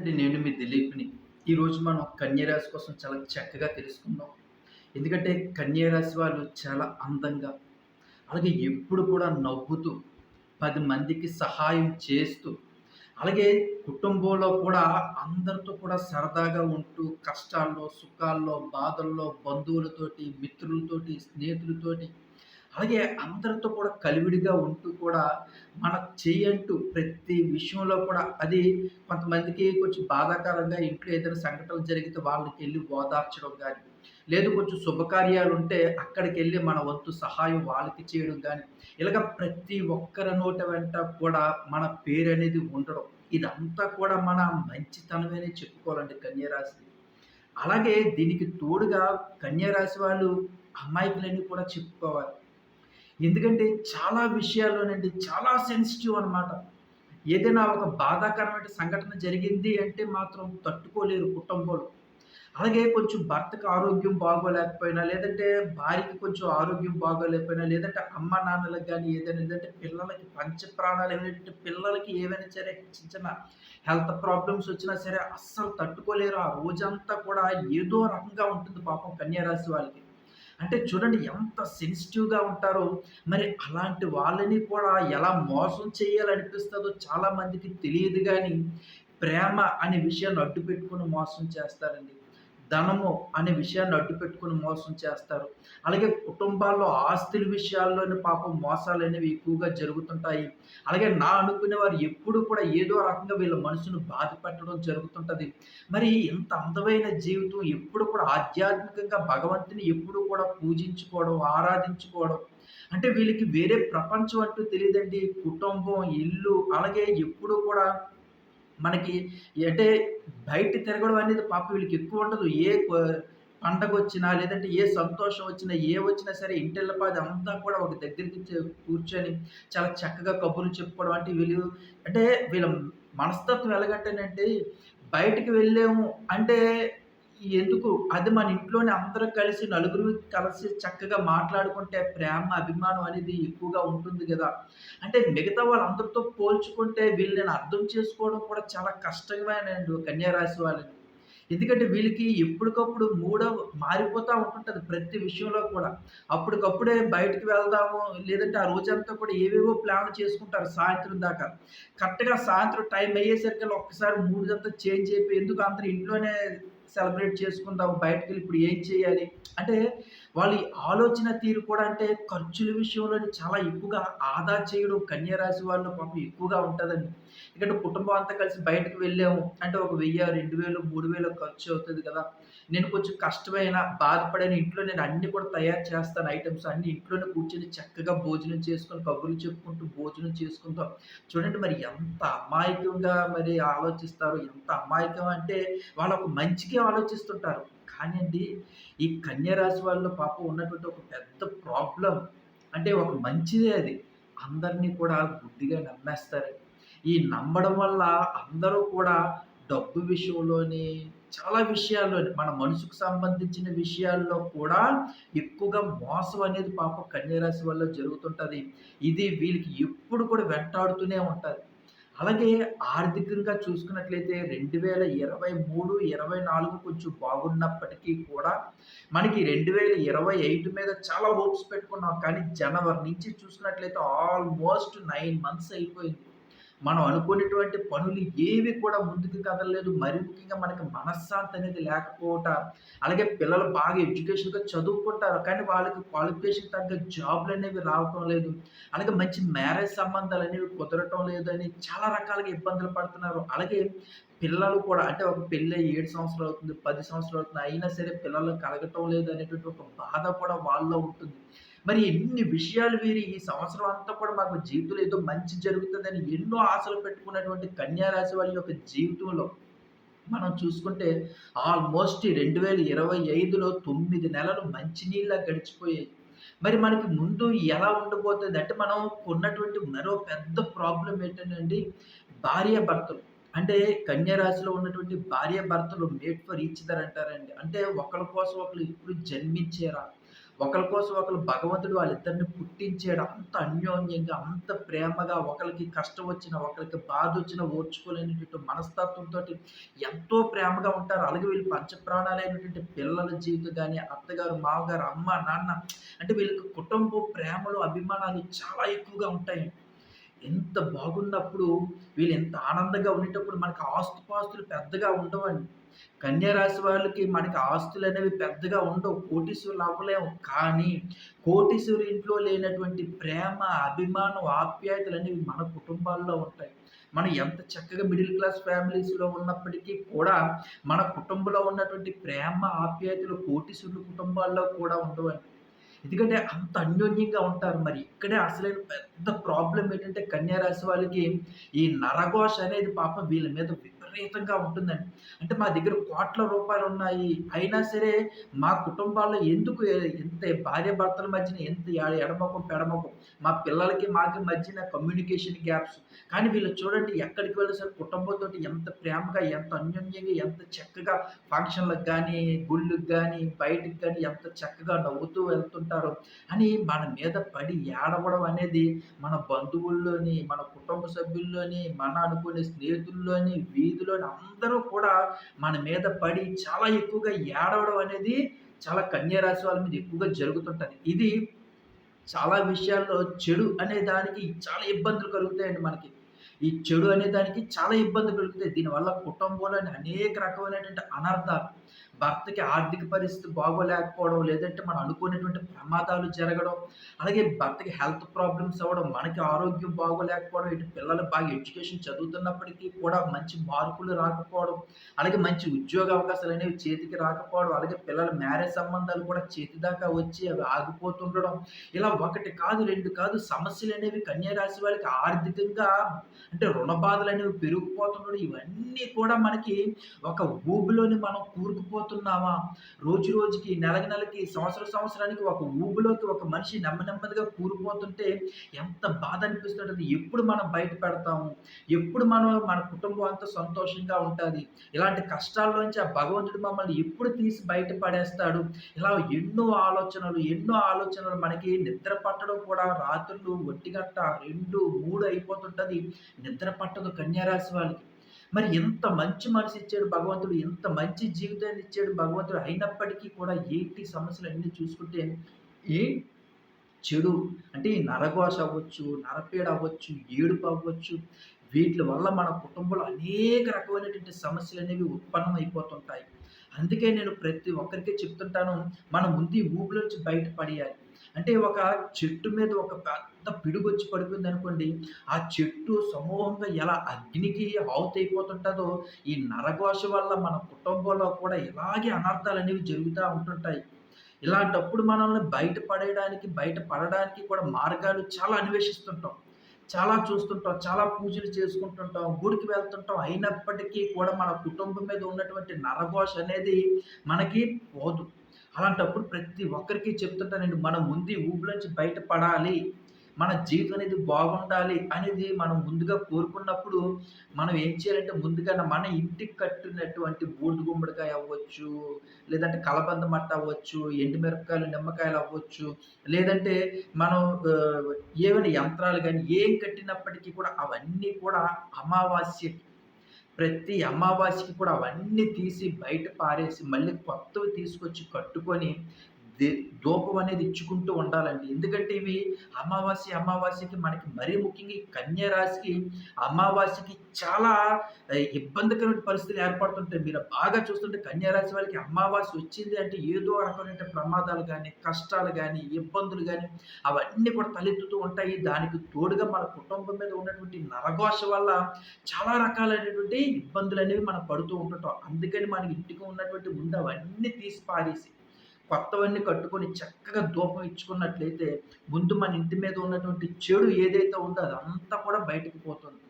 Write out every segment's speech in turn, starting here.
అండి నేను మీ దిలీప్‌ని. ఈరోజు మనం కన్యరాశి కోసం చాలా చక్కగా తెలుసుకుందాం. ఎందుకంటే కన్యరాశి వాళ్ళు చాలా అందంగా, అలాగే ఎప్పుడు కూడా నవ్వుతూ, పది మందికి సహాయం చేస్తూ, అలాగే కుటుంబంలో కూడా అందరితో కూడా సరదాగా ఉంటూ, కష్టాల్లో, సుఖాల్లో, బాధల్లో, బంధువులతోటి, మిత్రులతోటి, స్నేహితులతోటి, అలాగే అందరితో కూడా కలివిడిగా ఉంటూ కూడా మన చేయంటూ ప్రతి విషయంలో కూడా అది కొంతమందికి కొంచెం బాధాకరంగా ఇంట్లో ఏదైనా సంఘటనలు జరిగితే వాళ్ళకి వెళ్ళి ఓదార్చడం కానీ లేదు కొంచెం శుభకార్యాలు ఉంటే అక్కడికెళ్ళి మన వంతు సహాయం వాళ్ళకి చేయడం కానీ ఇలాగ ప్రతి ఒక్కరి నోట వెంట కూడా మన పేరనేది ఉండడం. ఇదంతా కూడా మన మంచితనమేనే చెప్పుకోవాలండి కన్యారాశి అలాగే దీనికి తోడుగా కన్యారాశి వాళ్ళు అమాయకులని కూడా చెప్పుకోవాలి. ఎందుకంటే చాలా విషయాల్లోనండి చాలా సెన్సిటివ్ అనమాట. ఏదైనా ఒక బాధాకరమైన సంఘటన జరిగింది అంటే మాత్రం తట్టుకోలేరు కుటుంబంలో. అలాగే కొంచెం భర్తకి ఆరోగ్యం బాగోలేకపోయినా, లేదంటే భార్యకి కొంచెం ఆరోగ్యం బాగోలేకపోయినా, లేదంటే అమ్మ-నాన్నలకు కానీ ఏదైనా లేదంటే పిల్లలకి పంచప్రాణాలైనటువంటి పిల్లలకి ఏవైనా సరే చిన్న చిన్న హెల్త్ ప్రాబ్లమ్స్ వచ్చినా సరే అస్సలు తట్టుకోలేరు. ఆ రోజంతా కూడా ఏదో రకంగా ఉంటుంది పాపం కన్యారాశి వాళ్ళకి. అంటే చూడండి ఎంత సెన్సిటివ్‌గా ఉంటారో, మరి అలాంటి వాళ్ళని కూడా ఎలా మోసం చేయాలనిపిస్తుందో చాలా మందికి తెలియదు కానీ ప్రేమ అనే విషయాన్ని అడ్డుపెట్టుకొని మోసం చేస్తారండి. ధనము అనే విషయాన్ని అడ్డుపెట్టుకొని మోసం చేస్తారు. అలాగే కుటుంబాల్లో ఆస్తుల విషయాల్లోని పాపం మోసాలనేవి ఎక్కువగా జరుగుతుంటాయి. అలాగే నా అనుకునేవారు ఎప్పుడూ కూడా ఏదో రకంగా వీళ్ళ మనసును బాధపెట్టడం జరుగుతుంటుంది మరి ఇంత అందమైన జీవితం ఎప్పుడు కూడా ఆధ్యాత్మికంగా భగవంతుని ఎప్పుడు కూడా పూజించుకోవడం, ఆరాధించుకోవడం అంటే వీళ్ళకి వేరే ప్రపంచం అంటూ తెలియదండి కుటుంబం, ఇల్లు అలాగే ఎప్పుడూ కూడా మనకి అంటే బయట తిరగడం అనేది పాప వీళ్ళకి ఎక్కువ ఉండదు. ఏ పండగ వచ్చినా లేదంటే ఏ సంతోషం వచ్చినా, ఏ వచ్చినా సరే ఇంటిల్లపాది అంతా కూడా ఒక దగ్గరికి కూర్చొని చాలా చక్కగా కబుర్లు చెప్పుకోవడం అంటే వీళ్ళు అంటే వీళ్ళ మనస్తత్వం ఎలాగంటేనంటే బయటికి వెళ్ళాము అంటే ఎందుకు అది మన ఇంట్లోనే అందరం కలిసి నలుగురు కలిసి చక్కగా మాట్లాడుకుంటే ప్రేమ, అభిమానం అనేది ఎక్కువగా ఉంటుంది కదా అంటే మిగతా వాళ్ళందరితో పోల్చుకుంటే వీళ్ళని అర్థం చేసుకోవడం కూడా చాలా కష్టమేనండి కన్యారాశి వాళ్ళని. ఎందుకంటే వీళ్ళకి ఎప్పటికప్పుడు మూడో మారిపోతూ ఉంటుంటుంది ప్రతి విషయంలో కూడా. అప్పటికప్పుడే బయటికి వెళ్దాము, లేదంటే ఆ రోజంతా కూడా ఏవేవో ప్లాన్ చేసుకుంటారు సాయంత్రం దాకా. కరెక్ట్‌గా సాయంత్రం టైం అయ్యేసరికి ఒక్కసారి మూడంతా చేంజ్ అయిపోయి ఎందుకు అందరూ ఇంట్లోనే సెలబ్రేట్ చేసుకుందాం, వెళ్ళి ఇప్పుడు ఏం చేయాలి? అంటే వాళ్ళ ఆలోచన తీరు కూడా అంటే ఖర్చుల విషయంలో చాలా ఎక్కువగా ఆదా చేయడం కన్యరాశి వాళ్ళు పాపం ఎక్కువగా ఉంటుందండి ఎందుకంటే కుటుంబం అంతా కలిసి బయటకు వెళ్ళాము అంటే ఒక వెయ్యి రెండు వేలు మూడు వేలు ఖర్చు అవుతుంది కదా! నేను కొంచెం కష్టమైన, బాధపడని ఇంట్లో నేను అన్ని కూడా తయారు చేస్తాను ఐటమ్స్ అన్ని ఇంట్లోనే కూర్చొని చక్కగా భోజనం చేసుకొని, కబుర్లు చెప్పుకుంటూ భోజనం చేసుకుంటాం. చూడండి మరి ఎంత అమాయకంగా మరి ఆలోచిస్తారో, ఎంత అమాయకం అంటే వాళ్ళు ఒక మంచిగా ఆలోచిస్తుంటారు. కానీ అండి ఈ కన్య రాశి వాళ్ళలో పాపం ఉన్నటువంటి ఒక పెద్ద ప్రాబ్లం అంటే ఒక మంచిదే అది. అందరినీ కూడా గుడ్డిగా నమ్మేస్తారు. ఈ నమ్మడం వల్ల అందరూ కూడా డబ్బు విషయంలోని, చాలా విషయాల్లో మన మనసుకు సంబంధించిన విషయాల్లో కూడా ఎక్కువగా మోసం అనేది పాపం కన్యరాశి వల్ల జరుగుతుంటుంది ఇది వీళ్ళకి ఎప్పుడు కూడా వెంటాడుతూనే ఉంటుంది అలాగే ఆర్థికంగా చూసుకున్నట్లయితే 2023, 24 కొంచెం బాగున్నప్పటికీ కూడా మనకి 2025 మీద చాలా హోప్స్ పెట్టుకున్నాం. కానీ జనవరి నుంచి చూసుకున్నట్లయితే ఆల్మోస్ట్ నైన్ మంత్స్ అయిపోయింది. మనం అనుకునేటువంటి పనులు ఏవి కూడా ముందుకు కదలలేదు. మరి ముఖ్యంగా మనకి మనశ్శాంతి అనేది లేకపోవట, అలాగే పిల్లలు బాగా ఎడ్యుకేషన్‌గా చదువుకుంటారు. కానీ వాళ్ళకి క్వాలిఫికేషన్ తగ్గ జాబ్లు అనేవి రావటం లేదు. అలాగే మంచి మ్యారేజ్ సంబంధాలు అనేవి కుదరటం లేదు అని చాలా రకాలుగా ఇబ్బందులు పడుతున్నారు. అలాగే పిల్లలు కూడా అంటే ఒక పెళ్ళి ఏడు సంవత్సరాలు అవుతుంది, పది సంవత్సరాలు అవుతుంది. అయినా సరే పిల్లలు కలగటం లేదు అనేటువంటి ఒక బాధ కూడా వాళ్ళలో ఉంటుంది. మరి ఎన్ని విషయాలు వీరి ఈ సంవత్సరం అంతా కూడా మాకు జీవితంలో ఏదో మంచి జరుగుతుందని ఎన్నో ఆశలు పెట్టుకున్నటువంటి కన్యారాశి వాళ్ళ యొక్క జీవితంలో మనం చూసుకుంటే ఆల్మోస్ట్ 2025లో 9 నెలలు మంచినీళ్ళ గడిచిపోయాయి. మరి మనకి ముందు ఎలా ఉండబోతుంది అంటే మనం ఉన్నటువంటి మరో పెద్ద ప్రాబ్లం ఏంటంటే భార్య భార్యాభర్తలు. అంటే కన్యారాశిలో ఉన్నటువంటి ఉన్నటువంటి భార్యాభర్తలు మేట్ ఫర్ ఈచ్ అంటారండి. అంటే ఒకళ్ళ కోసం ఒకళ్ళు ఇప్పుడు జన్మించారా? ఒకరి కోసం ఒకరు భగవంతుడు వాళ్ళిద్దరిని పుట్టించాడు. అంత అన్యోన్యంగా అంత ప్రేమగా ఒకరికి కష్టం వచ్చిన ఒకరికి బాధ వచ్చిన ఓర్చుకోలేనటువంటి మనస్తత్వంతో ఎంతో ప్రేమగా ఉంటారు. అలాగే వీళ్ళు పంచప్రాణాలైనటువంటి పిల్లల జీవితం కానీ అత్తగారు మామగారు అమ్మ నాన్న అంటే వీళ్ళకి కుటుంబ ప్రేమలు అభిమానాలు చాలా ఎక్కువగా ఉంటాయి. ఎంత బాగున్నప్పుడు వీళ్ళు ఎంత ఆనందంగా ఉండేటప్పుడు మనకి ఆస్తుపాస్తులు పెద్దగా ఉండవండి. కన్యా రాశి వాళ్ళకి మనకి ఆస్తులు అనేవి పెద్దగా ఉండవు. కోటీశ్వరులు అవ్వలేము. కానీ కోటీశ్వరు ఇంట్లో లేనటువంటి ప్రేమ అభిమానం ఆప్యాయతలు అనేవి మన కుటుంబాల్లో ఉంటాయి. మనం ఎంత చక్కగా మిడిల్ క్లాస్ ఫ్యామిలీస్లో ఉన్నప్పటికీ కూడా మన కుటుంబంలో ఉన్నటువంటి ప్రేమ ఆప్యాయతలు కోటీశ్వరుల కుటుంబాల్లో కూడా ఉండవండి. ఎందుకంటే అంత అన్యోన్యంగా ఉంటారు మరి. ఇక్కడే అసలైన పెద్ద ప్రాబ్లం ఏంటంటే కన్యారాశి వాళ్ళకి ఈ నరఘోష అనేది పాపం వీళ్ళ మీద విపరీతంగా ఉంటుందండి. అంటే మా దగ్గర కోట్ల రూపాయలు ఉన్నాయి. అయినా సరే మా కుటుంబాల్లో ఎందుకు ఎంత భార్య భర్తల మధ్యన ఎంత ఎడమకం పెడమకం మా పిల్లలకి మాకి మధ్యన కమ్యూనికేషన్ గ్యాప్స్ కానీ వీళ్ళు చూడండి ఎక్కడికి వెళ్ళినా సరే కుటుంబంతో ఎంత ప్రేమగా ఎంత అన్యోన్యంగా ఎంత చక్కగా ఫంక్షన్లకు కానీ గుళ్ళకి కానీ బయటకు కానీ ఎంత చక్కగా నవ్వుతూ వెళ్తుంటారు అని మన మీద పడి ఏడవడం అనేది మన బంధువుల్లోని మన కుటుంబ సభ్యుల్లోని మన అనుకునే స్నేహితుల్లోని వీధిలోని అందరూ కూడా మన మీద పడి చాలా ఎక్కువగా ఏడవడం అనేది చాలా కన్యరాశి వాళ్ళ మీద ఎక్కువగా జరుగుతుంటుంది. ఇది చాలా విషయాల్లో చెడు అనే దానికి చాలా ఇబ్బందులు కలుగుతాయండి మనకి. ఈ చెడు అనే దానికి చాలా ఇబ్బంది కలుగుతాయి. దీనివల్ల కుటుంబంలోని అనేక రకమైనటువంటి అనర్థాలు భర్తకి ఆర్థిక పరిస్థితి బాగోలేకపోవడం లేదంటే మనం అనుకునేటువంటి ప్రమాదాలు జరగడం అలాగే భర్తకి హెల్త్ ప్రాబ్లమ్స్ అవ్వడం మనకి ఆరోగ్యం బాగోలేకపోవడం ఇటు పిల్లలు బాగా ఎడ్యుకేషన్ చదువుతున్నప్పటికీ కూడా మంచి మార్కులు రాకపోవడం అలాగే మంచి ఉద్యోగ అవకాశాలు అనేవి చేతికి రాకపోవడం అలాగే పిల్లల మ్యారేజ్ సంబంధాలు కూడా చేతి దాకా వచ్చి అవి ఆగిపోతుండడం. ఇలా ఒకటి కాదు రెండు కాదు సమస్యలు అనేవి కన్యారాశి వాళ్ళకి ఆర్థికంగా అంటే రుణ బాధలు అనేవి పెరిగిపోతుండడం ఇవన్నీ కూడా మనకి ఒక ఊబిలోని మనం కూరుకుపోతున్నామా రోజు రోజుకి నెలకి నెలకి సంవత్సర సంవత్సరానికి ఒక ఊబులోకి ఒక మనిషి నెమ్మ నెమ్మదిగా కూరుకుపోతుంటే ఎంత బాధ అనిపిస్తుంటుంది. ఎప్పుడు మనం బయట పెడతాము? ఎప్పుడు మనం మన కుటుంబం అంతా సంతోషంగా ఉంటుంది? ఇలాంటి కష్టాల్లోంచి ఆ భగవంతుడు మమ్మల్ని ఎప్పుడు తీసి బయట పడేస్తాడు? ఇలా ఎన్నో ఆలోచనలు ఎన్నో ఆలోచనలు మనకి నిద్ర పట్టడం కూడా రాత్రులు ఒంటిగంట రెండు మూడు అయిపోతుంటుంది. నిద్ర పట్టదు కన్యారాశి వాళ్ళకి. మరి ఎంత మంచి మనసు ఇచ్చాడు భగవంతుడు ఎంత మంచి జీవితాన్ని ఇచ్చాడు భగవంతుడు అయినప్పటికీ కూడా ఏంటి సమస్యలు అన్నీ చూసుకుంటే ఏ చెడు అంటే నరఘోష అవ్వచ్చు నరపేడ అవ్వచ్చు ఏడుపు అవ్వచ్చు వీటి వల్ల మన కుటుంబంలో అనేక రకమైనటువంటి సమస్యలు అనేవి ఉత్పన్నం అయిపోతుంటాయి అందుకే నేను ప్రతి ఒక్కరికి చెప్తుంటాను మనం ముందు ఊబిలోంచి బయటపడేయాలి. అంటే ఒక చెట్టు మీద ఒక పెద్ద పిడుగొచ్చి పడిపోయింది అనుకోండి ఆ చెట్టు సమూహంగా ఎలా అగ్నికి ఆవుతైపోతుంటుందో ఈ నరఘోష వల్ల మన కుటుంబంలో కూడా ఇలాగే అనర్థాలు అనేవి జరుగుతూ ఉంటుంటాయి. ఇలాంటప్పుడు మనల్ని బయట పడేయడానికి బయట పడడానికి కూడా మార్గాలు చాలా అన్వేషిస్తుంటాం. చాలా చూస్తుంటాం చాలా పూజలు చేసుకుంటుంటాం గుడికి వెళ్తుంటాం. అయినప్పటికీ కూడా మన కుటుంబం మీద ఉన్నటువంటి నరఘోష అనేది మనకి పోదు. అలాంటప్పుడు ప్రతి ఒక్కరికి చెప్తుంటానండి మనం ముందు ఊబిలోంచి బయటపడాలి మన జీవితం అనేది బాగుండాలి అనేది మనం ముందుగా కోరుకున్నప్పుడు మనం ఏం చేయాలంటే ముందుగా మన ఇంటికి కట్టినటువంటి బూడిద గుమ్మడికాయ అవ్వచ్చు లేదంటే కలబంద మట్ట అవ్వచ్చు ఎండుమిరపకాయలు నిమ్మకాయలు అవ్వచ్చు లేదంటే మనం ఏమైనా యంత్రాలు కానీ ఏం కట్టినప్పటికీ కూడా అవన్నీ కూడా అమావాస్య ప్రతి అమావాస్యకి కూడా అవన్నీ తీసి బయట పారేసి మళ్ళీ కొత్తవి తీసుకొచ్చి కట్టుకొని ధూపం అనేది ఇచ్చుకుంటూ ఉండాలండి. ఎందుకంటే ఇవి అమావాస్య అమావాస్యకి మనకి మరీ ముఖ్యంగా ఈ కన్యా రాశికి అమావాస్యకి చాలా ఇబ్బందికరమైన పరిస్థితులు ఏర్పడుతుంటాయి. మీరు బాగా చూస్తుంటే కన్యా రాశి వాళ్ళకి అమావాస్య వచ్చింది అంటే ఏదో రకమైన ప్రమాదాలు కానీ కష్టాలు కానీ ఇబ్బందులు కానీ అవన్నీ కూడా తలెత్తుతూ ఉంటాయి. దానికి తోడుగా మన కుటుంబం మీద ఉన్నటువంటి నరఘోష వల్ల చాలా రకాలైనటువంటి ఇబ్బందులు అనేవి మనం పడుతూ ఉంటుంటాం అందుకని మనకి ఇంటికి ఉన్నటువంటి ముందు అవన్నీ తీసి పారేసి కొత్తవన్నీ కట్టుకొని చక్కగా దూపం ఇచ్చుకున్నట్లయితే ముందు మన ఇంటి మీద ఉన్నటువంటి చెడు ఏదైతే ఉందో అదంతా కూడా బయటకు పోతుంది.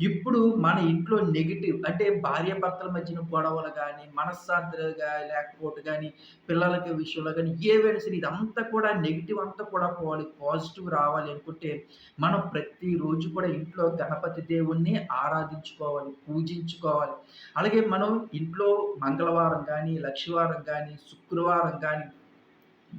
ఇప్పుడు మన ఇంట్లో నెగిటివ్ అంటే భార్యాభర్తల మధ్యన గొడవలు కానీ మనశ్శాంతిగా లేకపోతే కానీ పిల్లలకి విషయంలో కానీ ఏవైనా సరే ఇదంతా కూడా నెగిటివ్ అంతా కూడా పోవాలి పాజిటివ్ రావాలి అనుకుంటే మనం ప్రతిరోజు కూడా ఇంట్లో గణపతి దేవుణ్ణి ఆరాధించుకోవాలి పూజించుకోవాలి. అలాగే మనం ఇంట్లో మంగళవారం కానీ లక్షవారం కానీ శుక్రవారం కానీ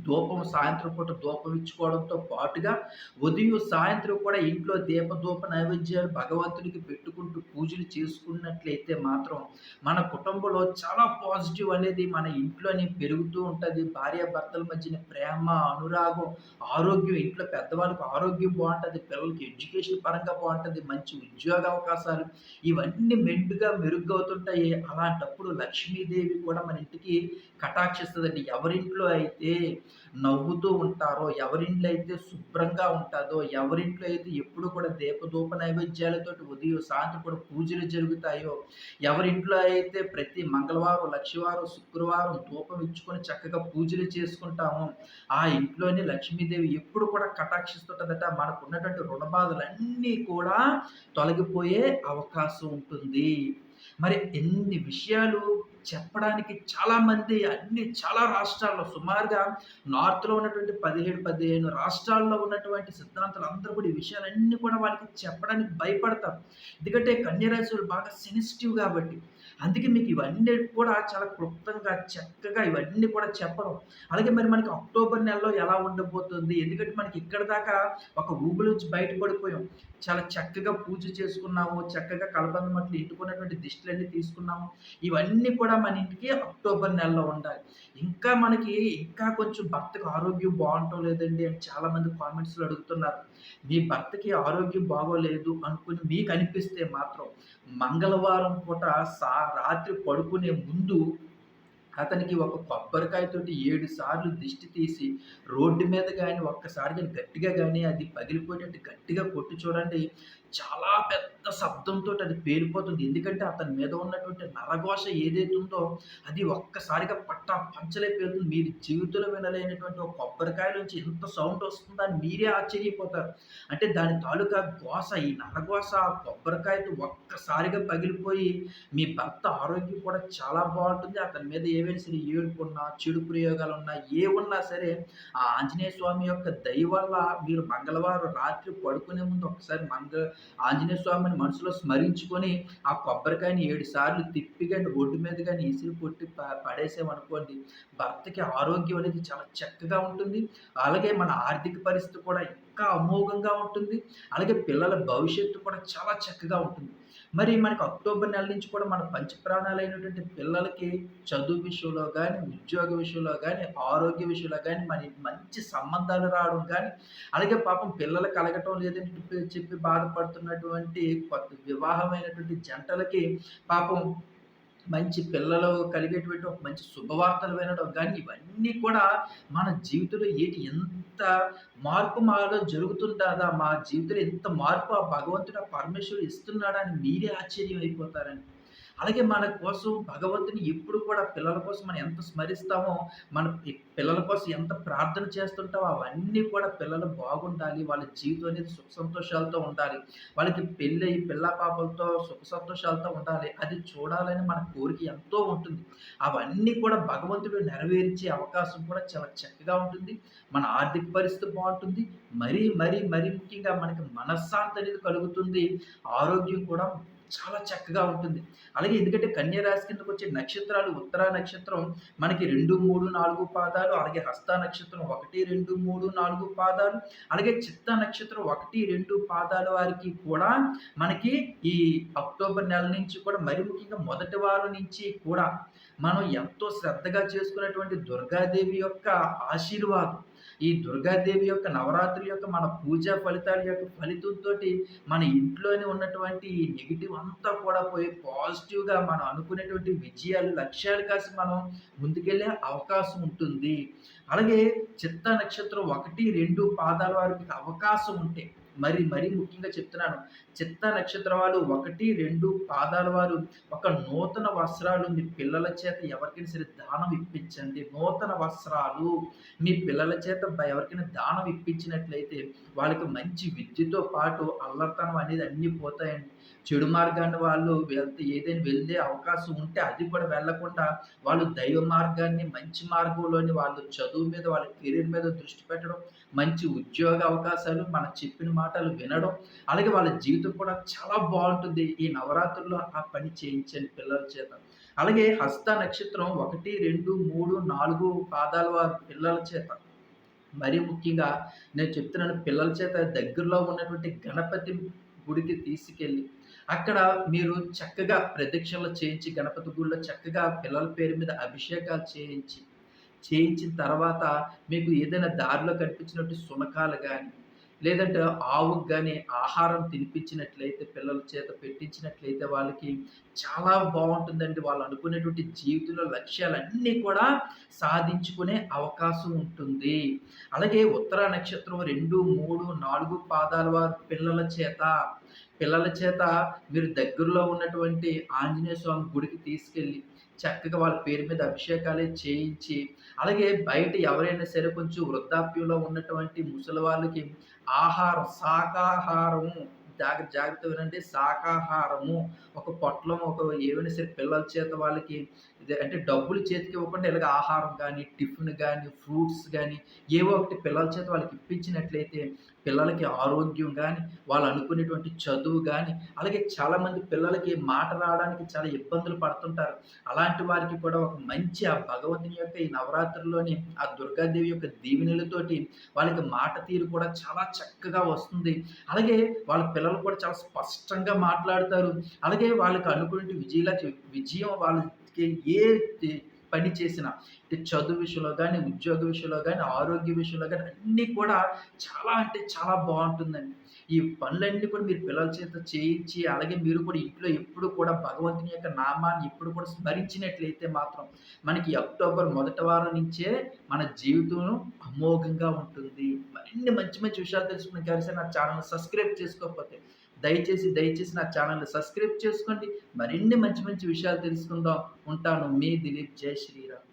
ధూపం సాయంత్రం పూట ధూపం ఇచ్చుకోవడంతో పాటుగా ఉదయం సాయంత్రం కూడా ఇంట్లో దీపధూప నైవేద్యాలు భగవంతుడికి పెట్టుకుంటూ పూజలు చేసుకున్నట్లయితే మాత్రం మన కుటుంబంలో చాలా పాజిటివ్ అనేది మన ఇంట్లోనే పెరుగుతూ ఉంటుంది. భార్యాభర్తల మధ్యన ప్రేమ అనురాగం ఆరోగ్యం ఇంట్లో పెద్దవాళ్ళకి ఆరోగ్యం బాగుంటుంది పిల్లలకి ఎడ్యుకేషన్ పరంగా బాగుంటుంది మంచి ఉద్యోగ అవకాశాలు ఇవన్నీ మెండుగా మెరుగవుతుంటాయి అలాంటప్పుడు లక్ష్మీదేవి కూడా మన ఇంటికి కటాక్షిస్తుందండి. ఎవరింట్లో అయితే నవ్వుతూ ఉంటారో ఎవరింట్లో అయితే శుభ్రంగా ఉంటుందో ఎవరింట్లో అయితే ఎప్పుడు కూడా దీపధూప నైవేద్యాలతో ఉదయం సాయంత్రం కూడా పూజలు జరుగుతాయో ఎవరింట్లో అయితే ప్రతి మంగళవారం లక్షవారం శుక్రవారం ధూపం ఇచ్చుకొని చక్కగా పూజలు చేసుకుంటామో ఆ ఇంట్లోనే లక్ష్మీదేవి ఎప్పుడు కూడా కటాక్షిస్తుంటుందట. మనకు ఉన్నటువంటి రుణ బాధలన్నీ కూడా తొలగిపోయే అవకాశం ఉంటుంది. మరి ఎన్ని విషయాలు చెప్పడానికి చాలామంది అన్ని చాలా రాష్ట్రాల్లో సుమారుగా నార్త్లో ఉన్నటువంటి పదిహేడు పదిహేను రాష్ట్రాల్లో ఉన్నటువంటి సిద్ధాంతాలు అందరూ కూడా ఈ విషయాలన్నీ కూడా వాళ్ళకి చెప్పడానికి భయపడతారు. ఎందుకంటే కన్యరాశులు బాగా సెన్సిటివ్ కాబట్టి అందుకే మీకు ఇవన్నీ కూడా చాలా క్లుప్తంగా చక్కగా ఇవన్నీ కూడా చెప్పడం. అలాగే మరి మనకి అక్టోబర్ నెలలో ఎలా ఉండబోతుంది? ఎందుకంటే మనకి ఇక్కడ దాకా ఒక ఊబుల నుంచి బయటపడిపోయాం చాలా చక్కగా పూజ చేసుకున్నాము చక్కగా కలబంద మట్లు ఇంటుకున్నటువంటి దిష్టిలన్నీ తీసుకున్నాము. ఇవన్నీ కూడా మన ఇంటికి అక్టోబర్ నెలలో ఉండాలి. ఇంకా మనకి ఇంకా కొంచెం భర్తకు ఆరోగ్యం బాగుంటం లేదండి అని చాలామంది కామెంట్స్లో అడుగుతున్నారు. మీ భర్తకి ఆరోగ్యం బాగోలేదు అనుకుని మీకు అనిపిస్తే మాత్రం మంగళవారం పూట సా రాత్రి పడుకునే ముందు అతనికి ఒక కొబ్బరికాయతోటి ఏడు సార్లు దిష్టి తీసి రోడ్డు మీద కానీ ఒక్కసారి కానీ గట్టిగా కానీ అది పగిలిపోయేటట్టు గట్టిగా కొట్టి చూడండి. చాలా పెద్ద శబ్దంతో అది పేలిపోతుంది. ఎందుకంటే అతని మీద ఉన్నటువంటి నరఘోష ఏదైతే ఉందో అది ఒక్కసారిగా పట్ట పంచలే పేలుతుంది. మీరు జీవితంలో వినలేనటువంటి ఒక కొబ్బరికాయ నుంచి ఎంత సౌండ్ వస్తుందో అని మీరే ఆశ్చర్యపోతారు. అంటే దాని తాలూకా గోస ఈ నరఘోష కొబ్బరికాయతో ఒక్కసారిగా పగిలిపోయి మీ భర్త ఆరోగ్యం కూడా చాలా బాగుంటుంది. అతని మీద ఏవైనా సరే ఏడుపున్నా చెడు ప్రయోగాలు ఉన్నా ఏ ఉన్నా సరే ఆ ఆంజనేయ స్వామి యొక్క దయ వల్ల మీరు మంగళవారం రాత్రి పడుకునే ముందు ఒకసారి మంగళ ఆంజనేయ స్వామిని మనసులో స్మరించుకొని ఆ కొబ్బరికాయని ఏడు సార్లు తిప్పి కానీ ఒడ్డు మీద కానీ ఈసిరి కొట్టి పడేసామనుకోండి భర్తకి ఆరోగ్యం అనేది చాలా చక్కగా ఉంటుంది. అలాగే మన ఆర్థిక పరిస్థితి కూడా ఇంకా అమోఘంగా ఉంటుంది. అలాగే పిల్లల భవిష్యత్తు కూడా చాలా చక్కగా ఉంటుంది. మరి మనకు అక్టోబర్ నెల నుంచి కూడా మన పంచప్రాణాలైనటువంటి పిల్లలకి చదువు విషయంలో కానీ ఉద్యోగ విషయంలో కానీ ఆరోగ్య విషయంలో కానీ మన మంచి సంబంధాలు రావడం కానీ అలాగే పాపం పిల్లలు కలగటం లేదని చెప్పి బాధపడుతున్నటువంటి కొత్త వివాహమైనటువంటి జంటలకి పాపం మంచి పిల్లలు కలిగేటువంటి ఒక మంచి శుభవార్తలు వినడం కానీ ఇవన్నీ కూడా మన జీవితంలో ఏంటి ఎంత మార్పు మాలో జరుగుతుంటుందా మా జీవితంలో ఎంత మార్పు ఆ భగవంతుడు ఆ పరమేశ్వరుడు ఇస్తున్నాడని మీరే ఆశ్చర్యం అయిపోతారని అలాగే మన కోసం భగవంతుని ఎప్పుడు కూడా పిల్లల కోసం మనం ఎంత స్మరిస్తామో మన పిల్లల కోసం ఎంత ప్రార్థన చేస్తుంటామో అవన్నీ కూడా పిల్లలు బాగుండాలి. వాళ్ళ జీవితం అనేది సుఖ సంతోషాలతో ఉండాలి. వాళ్ళకి పెళ్ళి పిల్ల పాపలతో సుఖ సంతోషాలతో ఉండాలి. అది చూడాలని మన కోరిక ఎంతో ఉంటుంది. అవన్నీ కూడా భగవంతుడు నెరవేర్చే అవకాశం కూడా చాలా చక్కగా ఉంటుంది. మన ఆర్థిక పరిస్థితి బాగుంటుంది. మరీ మరీ మరీ ముఖ్యంగా మనకి మనశ్శాంతి అనేది కలుగుతుంది. ఆరోగ్యం కూడా చాలా చక్కగా ఉంటుంది. అలాగే ఎందుకంటే కన్యరాశి కిందకు వచ్చే నక్షత్రాలు ఉత్తర నక్షత్రం మనకి రెండు మూడు నాలుగు పాదాలు అలాగే హస్త నక్షత్రం ఒకటి రెండు మూడు నాలుగు పాదాలు అలాగే చిత్త నక్షత్రం ఒకటి రెండు పాదాల వారికి కూడా మనకి ఈ అక్టోబర్ నెల నుంచి కూడా మరి ముఖ్యంగా మొదటి వారం నుంచి కూడా మనం ఎంతో శ్రద్ధగా చేసుకున్నటువంటి దుర్గాదేవి యొక్క ఆశీర్వాదం. ఈ దుర్గాదేవి యొక్క నవరాత్రి యొక్క మన పూజా ఫలితాల యొక్క ఫలితంతో మన ఇంట్లోనే ఉన్నటువంటి నెగిటివ్ అంతా కూడా పోయి పాజిటివ్గా మనం అనుకునేటువంటి విజయాలు లక్ష్యాలు కాసి మనం ముందుకెళ్ళే అవకాశం ఉంటుంది. అలాగే చిత్త నక్షత్రం ఒకటి రెండు పాదాల వారికి అవకాశం ఉంటే మరి మరీ ముఖ్యంగా చెప్తున్నాను. చిత్త నక్షత్రం వారు ఒకటి రెండు పాదాల వారు. ఒక నూతన వస్త్రాలు మీ పిల్లల చేత ఎవరికైనా సరే దానం ఇప్పించండి. నూతన వస్త్రాలు మీ పిల్లల చేత ఎవరికైనా దానం ఇప్పించినట్లయితే వాళ్ళకి మంచి విద్యతో పాటు అల్లర్తనం అనేది అన్నీ పోతాయండి. చెడు మార్గాన్ని వాళ్ళు వెళ్తే ఏదైనా వెళ్ళే అవకాశం ఉంటే అది కూడా వెళ్ళకుండా వాళ్ళు దైవ మార్గాన్ని మంచి మార్గంలోని వాళ్ళు చదువు మీద వాళ్ళ కెరీర్ మీద దృష్టి పెట్టడం మంచి ఉద్యోగ అవకాశాలు మనం చెప్పిన మాటలు వినడం అలాగే వాళ్ళ జీవితం కూడా చాలా బాగుంటుంది. ఈ నవరాత్రుల్లో ఆ పని చేయించండి పిల్లల చేత. అలాగే హస్త నక్షత్రం ఒకటి రెండు మూడు నాలుగు పాదాల వారి పిల్లల చేత. మరీ ముఖ్యంగా నేను చెప్తున్నాను పిల్లల చేత దగ్గరలో ఉన్నటువంటి గణపతి గుడికి తీసుకెళ్ళి అక్కడ మీరు చక్కగా ప్రదక్షిణలు చేయించి గణపతి గుడిలో చక్కగా పిల్లల పేరు మీద అభిషేకాలు చేయించి చేయించిన తర్వాత మీకు ఏదైనా దారిలో కనిపించినట్టు సునకాలు కానీ లేదంటే ఆవుకు కానీ ఆహారం తినిపించినట్లయితే పిల్లల చేత పెట్టించినట్లయితే వాళ్ళకి చాలా బాగుంటుందండి. వాళ్ళు అనుకునేటువంటి జీవితంలో లక్ష్యాలన్నీ కూడా సాధించుకునే అవకాశం ఉంటుంది. అలాగే ఉత్తర నక్షత్రం రెండు మూడు నాలుగు పాదాల వారు పిల్లల చేత పిల్లల చేత మీరు దగ్గరలో ఉన్నటువంటి ఆంజనేయ స్వామి గుడికి తీసుకెళ్ళి చక్కగా వాళ్ళ పేరు మీద అభిషేకాలే చేయించి అలాగే బయట ఎవరైనా సరే కొంచెం వృద్ధాప్యంలో ఉన్నటువంటి ముసలి వాళ్ళకి ఆహారం శాకాహారం జాగ్రత్త జాగ్రత్త వినండి శాకాహారము ఒక పొట్లం ఒక ఏమైనా సరే పిల్లల చేత వాళ్ళకి అంటే డబ్బులు చేతికి ఇవ్వకుండా ఇలాగ ఆహారం కానీ టిఫిన్ కానీ ఫ్రూట్స్ కానీ ఏవో ఒకటి పిల్లల చేత వాళ్ళకి ఇప్పించినట్లయితే పిల్లలకి ఆరోగ్యం కానీ వాళ్ళు అనుకునేటువంటి చదువు కానీ అలాగే చాలామంది పిల్లలకి మాట రావడానికి చాలా ఇబ్బందులు పడుతుంటారు. అలాంటి వారికి కూడా ఒక మంచి ఆ భగవంతుని యొక్క ఈ నవరాత్రుల్లోని ఆ దుర్గాదేవి యొక్క దీవెనలతోటి వాళ్ళకి మాట తీరు కూడా చాలా చక్కగా వస్తుంది. అలాగే వాళ్ళ పిల్లలు కూడా చాలా స్పష్టంగా మాట్లాడతారు. అలాగే వాళ్ళకి అనుకునే విజయలా విజయం వాళ్ళకి ఏ పని చేసిన. అంటే చదువు విషయంలో కానీ ఉద్యోగ విషయంలో కానీ ఆరోగ్య విషయంలో కానీ అన్నీ కూడా చాలా అంటే చాలా బాగుంటుందండి. ఈ పనులన్నీ కూడా మీరు పిల్లల చేత చేయించి అలాగే మీరు కూడా ఇంట్లో ఎప్పుడు కూడా భగవంతుని యొక్క నామాన్ని ఎప్పుడు కూడా స్మరించినట్లయితే మాత్రం మనకి అక్టోబర్ మొదటి వారం నుంచే మన జీవితం అమోఘంగా ఉంటుంది. మరిన్ని మంచి మంచి విషయాలు తెలుసుకున్న కలిసి నా ఛానల్ సబ్స్క్రైబ్ చేసుకోకపోతే దయచేసి దయచేసి నా ఛానల్ని సబ్స్క్రైబ్ చేసుకోండి. మరిన్ని మంచి మంచి విషయాలు తెలుసుకుందాం. ఉంటాను. మీ దిలీప్. జై శ్రీరామ్.